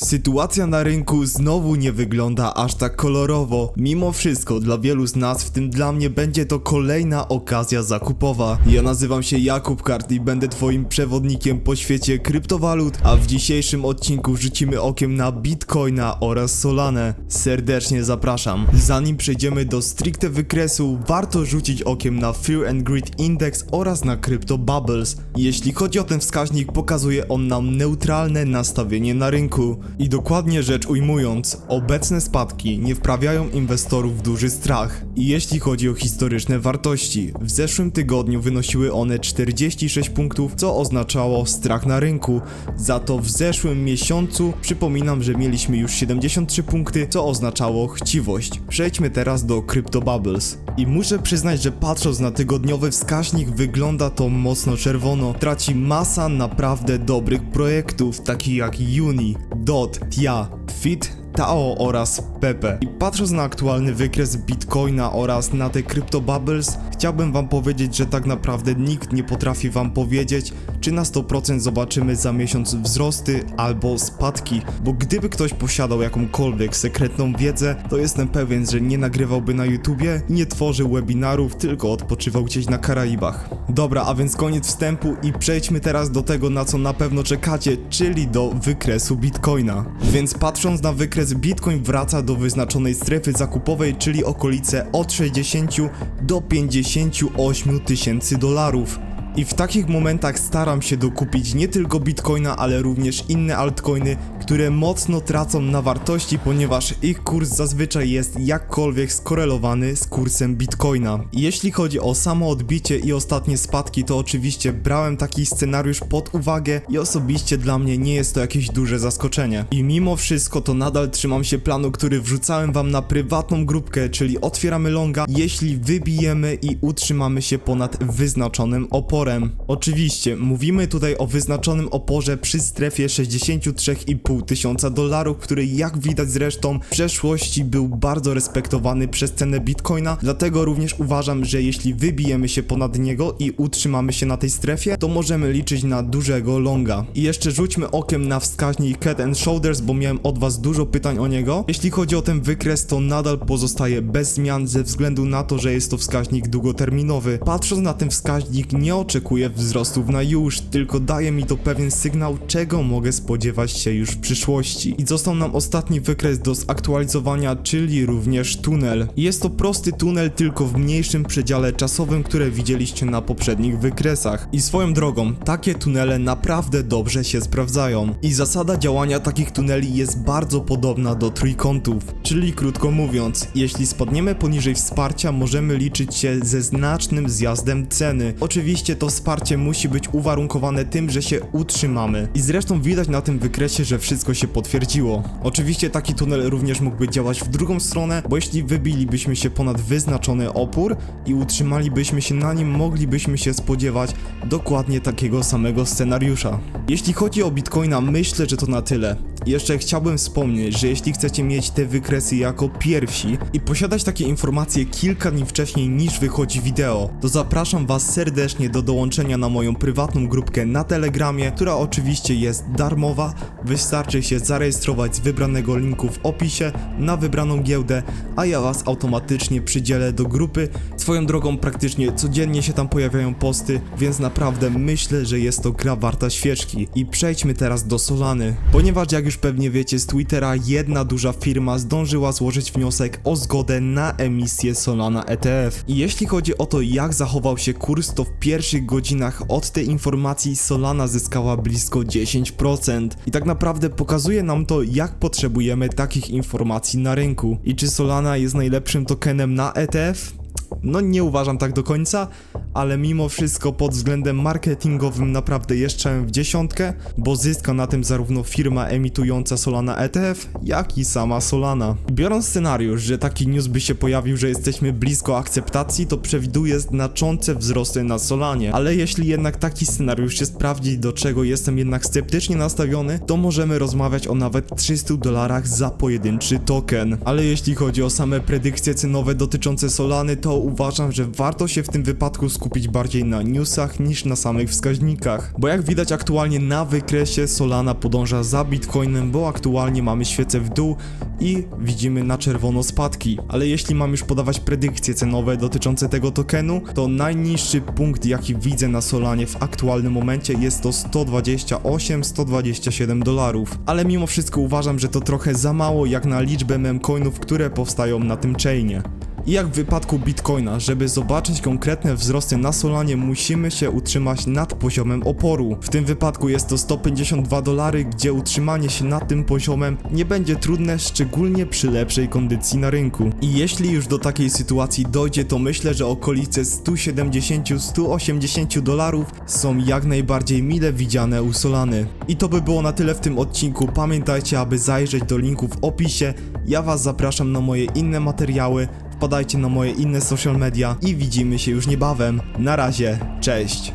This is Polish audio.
Sytuacja na rynku znowu nie wygląda aż tak kolorowo. Mimo wszystko, dla wielu z nas, w tym dla mnie, będzie to kolejna okazja zakupowa. Ja nazywam się Jakub Kart i będę Twoim przewodnikiem po świecie kryptowalut, a w dzisiejszym odcinku rzucimy okiem na Bitcoina oraz Solanę. Serdecznie zapraszam. Zanim przejdziemy do stricte wykresu, warto rzucić okiem na Fear and Greed Index oraz na Crypto Bubbles. Jeśli chodzi o ten wskaźnik, pokazuje on nam neutralne nastawienie na rynku. I dokładnie rzecz ujmując, obecne spadki nie wprawiają inwestorów w duży strach. I jeśli chodzi o historyczne wartości, w zeszłym tygodniu wynosiły one 46 punktów, co oznaczało strach na rynku. Za to w zeszłym miesiącu przypominam, że mieliśmy już 73 punkty, co oznaczało chciwość. Przejdźmy teraz do Crypto Bubbles. I muszę przyznać, że patrząc na tygodniowy wskaźnik wygląda to mocno czerwono. Traci masa naprawdę dobrych projektów, takich jak Uni, DOT, TIA, FIT, Tao oraz Pepe. I patrząc na aktualny wykres Bitcoina oraz na te Crypto Bubbles, chciałbym wam powiedzieć, że tak naprawdę nikt nie potrafi wam powiedzieć, czy na 100% zobaczymy za miesiąc wzrosty albo spadki, bo gdyby ktoś posiadał jakąkolwiek sekretną wiedzę, to jestem pewien, że nie nagrywałby na YouTubie, nie tworzył webinarów, tylko odpoczywał gdzieś na Karaibach. Dobra, a więc koniec wstępu i przejdźmy teraz do tego, na co na pewno czekacie, czyli do wykresu Bitcoina. Więc patrząc na wykres, Bitcoin wraca do wyznaczonej strefy zakupowej, czyli okolice od 60 do 58 tysięcy dolarów. I w takich momentach staram się dokupić nie tylko Bitcoina, ale również inne altcoiny, które mocno tracą na wartości, ponieważ ich kurs zazwyczaj jest jakkolwiek skorelowany z kursem Bitcoina. Jeśli chodzi o samo odbicie i ostatnie spadki, to oczywiście brałem taki scenariusz pod uwagę i osobiście dla mnie nie jest to jakieś duże zaskoczenie. I mimo wszystko to nadal trzymam się planu, który wrzucałem wam na prywatną grupkę, czyli otwieramy longa, jeśli wybijemy i utrzymamy się ponad wyznaczonym oporem. Oczywiście, mówimy tutaj o wyznaczonym oporze przy strefie 63,5 tysiąca dolarów, który jak widać zresztą w przeszłości był bardzo respektowany przez cenę bitcoina, dlatego również uważam, że jeśli wybijemy się ponad niego i utrzymamy się na tej strefie, to możemy liczyć na dużego longa. I jeszcze rzućmy okiem na wskaźnik Head and Shoulders, bo miałem od was dużo pytań o niego. Jeśli chodzi o ten wykres, to nadal pozostaje bez zmian ze względu na to, że jest to wskaźnik długoterminowy. Patrząc na ten wskaźnik, nie oczekuję wzrostów na już, tylko daje mi to pewien sygnał, czego mogę spodziewać się już w przyszłości. I został nam ostatni wykres do zaktualizowania, czyli również tunel. Jest to prosty tunel, tylko w mniejszym przedziale czasowym, które widzieliście na poprzednich wykresach. I swoją drogą, takie tunele naprawdę dobrze się sprawdzają. I zasada działania takich tuneli jest bardzo podobna do trójkątów. Czyli krótko mówiąc, jeśli spadniemy poniżej wsparcia, możemy liczyć się ze znacznym zjazdem ceny. Oczywiście to wsparcie musi być uwarunkowane tym, że się utrzymamy. I zresztą widać na tym wykresie, że wszystko się potwierdziło. Oczywiście taki tunel również mógłby działać w drugą stronę, bo jeśli wybilibyśmy się ponad wyznaczony opór i utrzymalibyśmy się na nim, moglibyśmy się spodziewać dokładnie takiego samego scenariusza. Jeśli chodzi o Bitcoina, myślę, że to na tyle. Jeszcze chciałbym wspomnieć, że jeśli chcecie mieć te wykresy jako pierwsi i posiadać takie informacje kilka dni wcześniej niż wychodzi wideo, to zapraszam was serdecznie do dołączenia na moją prywatną grupkę na Telegramie, która oczywiście jest darmowa. Wystarczy się zarejestrować z wybranego linku w opisie na wybraną giełdę, a ja was automatycznie przydzielę do grupy. Swoją drogą praktycznie codziennie się tam pojawiają posty, więc naprawdę myślę, że jest to gra warta świeczki. I przejdźmy teraz do Solany, ponieważ jak już pewnie wiecie z Twittera, jedna duża firma zdążyła złożyć wniosek o zgodę na emisję Solana ETF. I jeśli chodzi o to, jak zachował się kurs, to w pierwszych godzinach od tej informacji Solana zyskała blisko 10%. I tak naprawdę pokazuje nam to, jak potrzebujemy takich informacji na rynku. I czy Solana jest najlepszym tokenem na ETF? No nie uważam tak do końca, ale mimo wszystko pod względem marketingowym naprawdę jeszcze w dziesiątkę, bo zyska na tym zarówno firma emitująca Solana ETF, jak i sama Solana. Biorąc scenariusz, że taki news by się pojawił, że jesteśmy blisko akceptacji, to przewiduję znaczące wzrosty na Solanie, ale jeśli jednak taki scenariusz się sprawdzi, do czego jestem jednak sceptycznie nastawiony, to możemy rozmawiać o nawet 300 dolarach za pojedynczy token. Ale jeśli chodzi o same predykcje cenowe dotyczące Solany, to uważam, że warto się w tym wypadku skupić bardziej na newsach niż na samych wskaźnikach. Bo jak widać aktualnie na wykresie Solana podąża za Bitcoinem, bo aktualnie mamy świecę w dół i widzimy na czerwono spadki. Ale jeśli mam już podawać predykcje cenowe dotyczące tego tokenu, to najniższy punkt jaki widzę na Solanie w aktualnym momencie jest to 128-127 dolarów. Ale mimo wszystko uważam, że to trochę za mało jak na liczbę memcoinów, które powstają na tym chainie. I jak w wypadku Bitcoina, żeby zobaczyć konkretne wzrosty na Solanie, musimy się utrzymać nad poziomem oporu. W tym wypadku jest to 152 dolary, gdzie utrzymanie się nad tym poziomem nie będzie trudne, szczególnie przy lepszej kondycji na rynku. I jeśli już do takiej sytuacji dojdzie, to myślę, że okolice 170-180 dolarów są jak najbardziej mile widziane u Solany. I to by było na tyle w tym odcinku. Pamiętajcie, aby zajrzeć do linku w opisie. Ja Was zapraszam na moje inne materiały. Wpadajcie na moje inne social media i widzimy się już niebawem. Na razie, cześć!